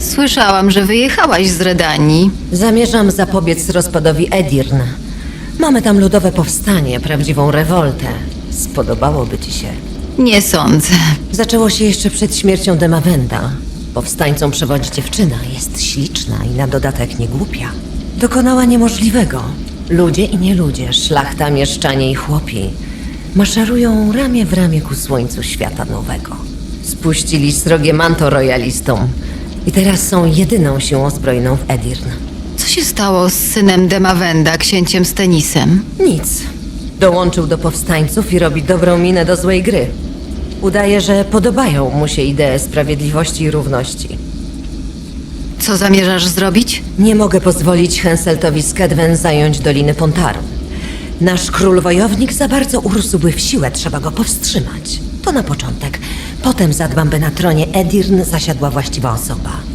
Słyszałam, że wyjechałaś z Redanii. Zamierzam zapobiec rozpadowi Edirn. Mamy tam ludowe powstanie, prawdziwą rewoltę. Spodobałoby ci się. Nie sądzę. Zaczęło się jeszcze przed śmiercią Demawenda. Powstańcom przewodzi dziewczyna, jest śliczna i na dodatek niegłupia. Dokonała niemożliwego. Ludzie i nieludzie, szlachta, mieszczanie i chłopi maszerują ramię w ramię ku słońcu świata nowego. Spuścili srogie manto royalistom i teraz są jedyną siłą zbrojną w Edirn. Co się stało z synem Demawenda, księciem Stenisem? Nic. Dołączył do powstańców i robi dobrą minę do złej gry. Udaje, że podobają mu się idee sprawiedliwości i równości. Co zamierzasz zrobić? Nie mogę pozwolić Henseltowi Skedwen zająć Doliny Pontaru. Nasz król wojownik za bardzo urósłby w siłę, trzeba go powstrzymać. To na początek. Potem zadbam, by na tronie Edirn zasiadła właściwa osoba.